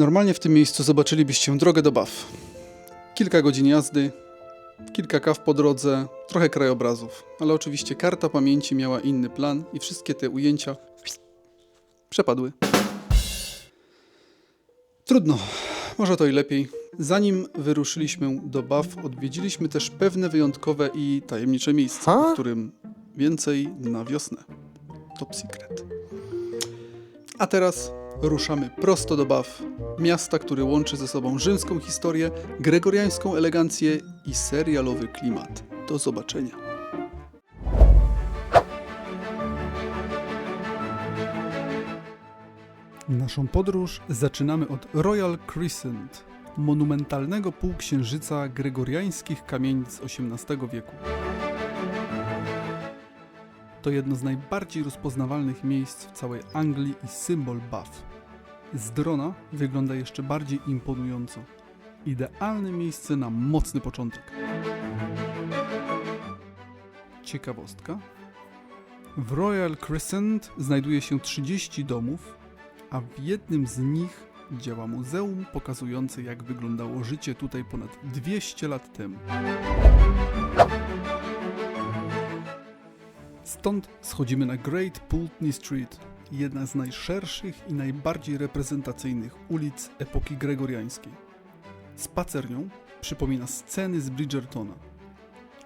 Normalnie w tym miejscu zobaczylibyście drogę do Baw. Kilka godzin jazdy, kilka kaw po drodze, trochę krajobrazów, ale oczywiście karta pamięci miała inny plan i wszystkie te ujęcia przepadły. Trudno, może to i lepiej. Zanim wyruszyliśmy do Baw, odwiedziliśmy też pewne wyjątkowe i tajemnicze miejsca, Ha? o którym więcej na wiosnę. Top secret. A teraz ruszamy prosto do Baw, miasta, które łączy ze sobą rzymską historię, gregoriańską elegancję i serialowy klimat. Do zobaczenia. Naszą podróż zaczynamy od Royal Crescent, monumentalnego półksiężyca gregoriańskich kamienic XVIII wieku. To jedno z najbardziej rozpoznawalnych miejsc w całej Anglii i symbol Bath. Z drona wygląda jeszcze bardziej imponująco. Idealne miejsce na mocny początek. Ciekawostka. W Royal Crescent znajduje się 30 domów, a w jednym z nich działa muzeum pokazujące jak wyglądało życie tutaj ponad 200 lat temu. Stąd schodzimy na Great Pulteney Street, jedna z najszerszych i najbardziej reprezentacyjnych ulic epoki gregoriańskiej. Spacer nią przypomina sceny z Bridgertona.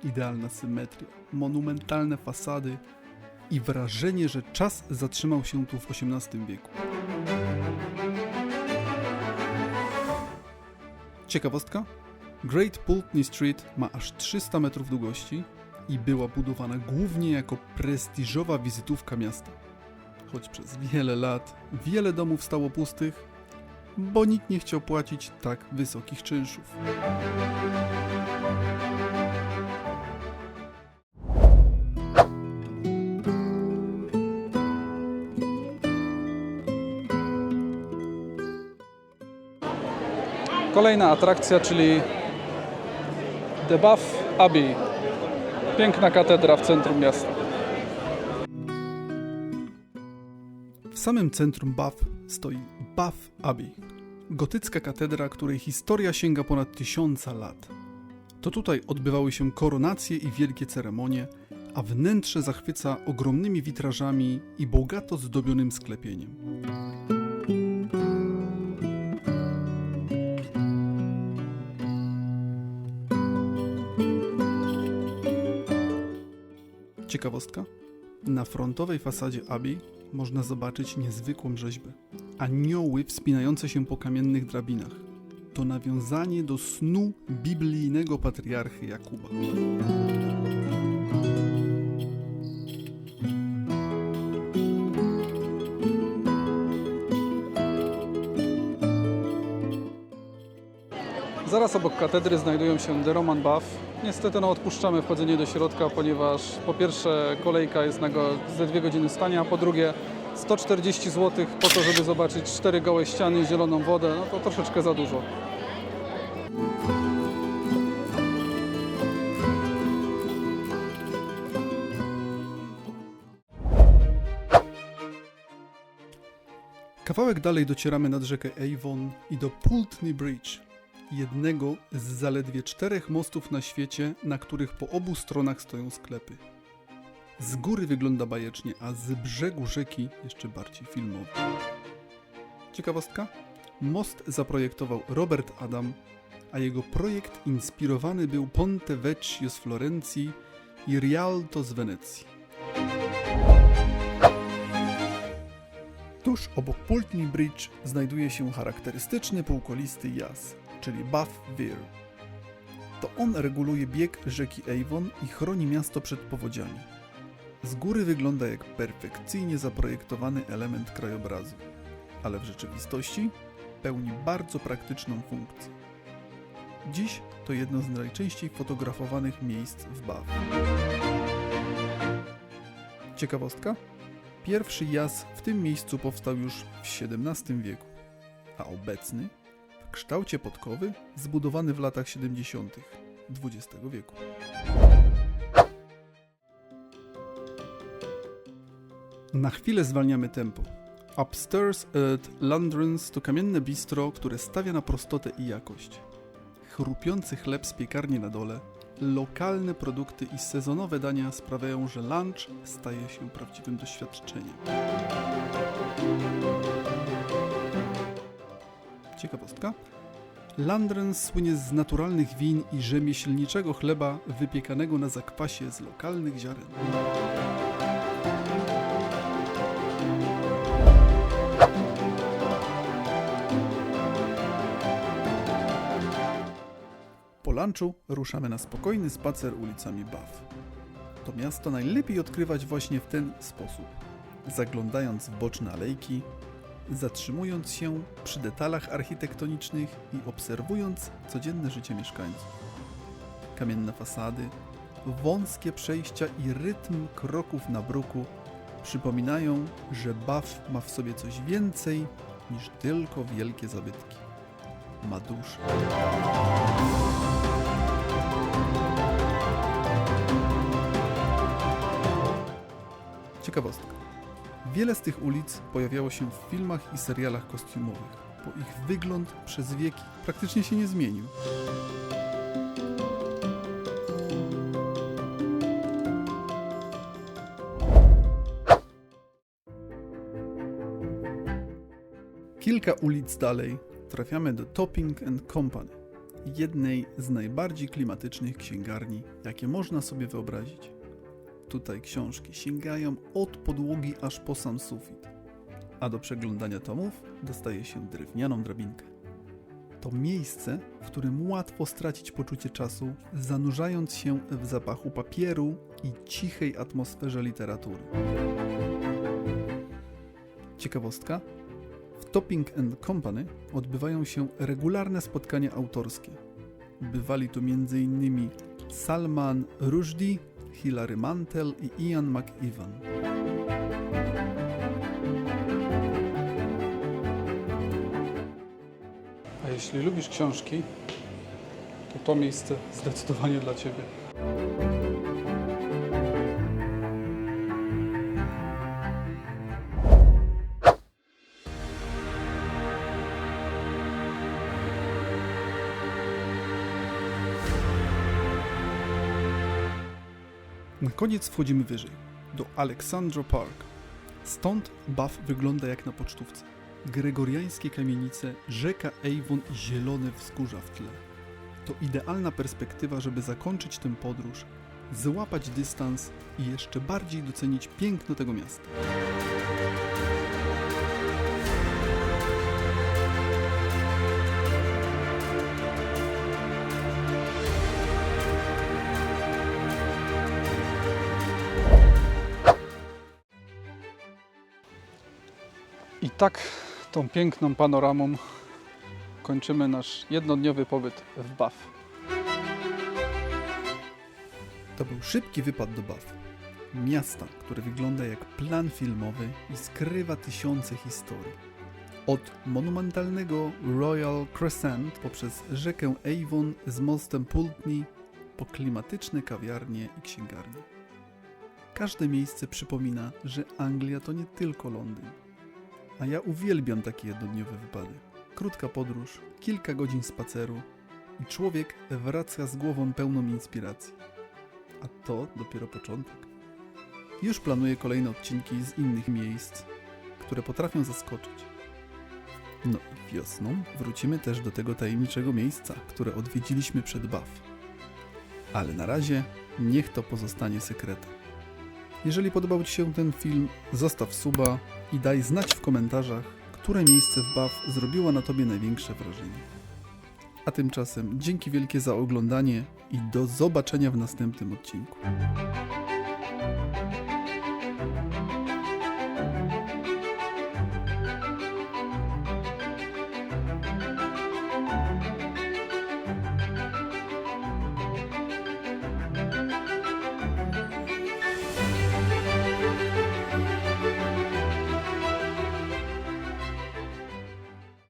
Idealna symetria, monumentalne fasady i wrażenie, że czas zatrzymał się tu w XVIII wieku. Ciekawostka? Great Pulteney Street ma aż 300 metrów długości i była budowana głównie jako prestiżowa wizytówka miasta. Choć przez wiele lat wiele domów stało pustych, bo nikt nie chciał płacić tak wysokich czynszów. Kolejna atrakcja, czyli The Bath Abbey. Piękna katedra w centrum miasta. Samym centrum Bath stoi Bath Abbey. Gotycka katedra, której historia sięga ponad tysiąca lat. To tutaj odbywały się koronacje i wielkie ceremonie, a wnętrze zachwyca ogromnymi witrażami i bogato zdobionym sklepieniem. Ciekawostka? Na frontowej fasadzie Abbey można zobaczyć niezwykłą rzeźbę. Anioły wspinające się po kamiennych drabinach. To nawiązanie do snu biblijnego patriarchy Jakuba. Zaraz obok katedry znajdują się The Roman Bath. Niestety no, odpuszczamy wchodzenie do środka, ponieważ po pierwsze kolejka jest na go ze dwie godziny stania, a po drugie 140 zł po to, żeby zobaczyć cztery gołe ściany zieloną wodę, no to troszeczkę za dużo. Kawałek dalej docieramy nad rzekę Avon i do Pulteney Bridge, jednego z zaledwie czterech mostów na świecie, na których po obu stronach stoją sklepy. Z góry wygląda bajecznie, a z brzegu rzeki jeszcze bardziej filmowo. Ciekawostka? Most zaprojektował Robert Adam, a jego projekt inspirowany był Ponte Vecchio z Florencji i Rialto z Wenecji. Tuż obok Pulteney Bridge znajduje się charakterystyczny półkolisty jas, czyli Bath Weir. To on reguluje bieg rzeki Avon i chroni miasto przed powodziami. Z góry wygląda jak perfekcyjnie zaprojektowany element krajobrazu, ale w rzeczywistości pełni bardzo praktyczną funkcję. Dziś to jedno z najczęściej fotografowanych miejsc w Bath. Ciekawostka? Pierwszy jas w tym miejscu powstał już w XVII wieku, a obecny kształcie podkowy zbudowany w latach 70. XX wieku. Na chwilę zwalniamy tempo. Upstairs at Landrins to kamienne bistro, które stawia na prostotę i jakość. Chrupiący chleb z piekarni na dole, lokalne produkty i sezonowe dania sprawiają, że lunch staje się prawdziwym doświadczeniem. Ciekawostka. Landrens słynie z naturalnych win i rzemieślniczego chleba wypiekanego na zakwasie z lokalnych ziaren. Po lunchu ruszamy na spokojny spacer ulicami Bath. To miasto najlepiej odkrywać właśnie w ten sposób. Zaglądając w boczne alejki, zatrzymując się przy detalach architektonicznych i obserwując codzienne życie mieszkańców. Kamienne fasady, wąskie przejścia i rytm kroków na bruku przypominają, że Bath ma w sobie coś więcej niż tylko wielkie zabytki. Ma duszę. Ciekawostka. Wiele z tych ulic pojawiało się w filmach i serialach kostiumowych, bo ich wygląd przez wieki praktycznie się nie zmienił. Kilka ulic dalej trafiamy do Topping Company, jednej z najbardziej klimatycznych księgarni, jakie można sobie wyobrazić. Tutaj książki sięgają od podłogi aż po sam sufit, a do przeglądania tomów dostaje się drewnianą drabinkę. To miejsce, w którym łatwo stracić poczucie czasu, zanurzając się w zapachu papieru i cichej atmosferze literatury. Ciekawostka? W Topping Company odbywają się regularne spotkania autorskie. Bywali tu m.in. Salman Rushdie, Hilary Mantel i Ian McEwan. A jeśli lubisz książki, to to miejsce zdecydowanie dla Ciebie. Na koniec wchodzimy wyżej, do Alexandra Park. Stąd Bath wygląda jak na pocztówce. Gregoriańskie kamienice, rzeka Avon i zielone wzgórza w tle. To idealna perspektywa, żeby zakończyć tę podróż, złapać dystans i jeszcze bardziej docenić piękno tego miasta. I tak tą piękną panoramą kończymy nasz jednodniowy pobyt w Bath. To był szybki wypad do Bath. Miasta, które wygląda jak plan filmowy i skrywa tysiące historii. Od monumentalnego Royal Crescent poprzez rzekę Avon z mostem Pulteney po klimatyczne kawiarnie i księgarnie. Każde miejsce przypomina, że Anglia to nie tylko Londyn. A ja uwielbiam takie jednodniowe wypady. Krótka podróż, kilka godzin spaceru i człowiek wraca z głową pełną inspiracji. A to dopiero początek. Już planuję kolejne odcinki z innych miejsc, które potrafią zaskoczyć. No i wiosną wrócimy też do tego tajemniczego miejsca, które odwiedziliśmy przed Bath. Ale na razie niech to pozostanie sekretem. Jeżeli podobał Ci się ten film, zostaw suba i daj znać w komentarzach, które miejsce w Bath zrobiło na Tobie największe wrażenie. A tymczasem dzięki wielkie za oglądanie i do zobaczenia w następnym odcinku.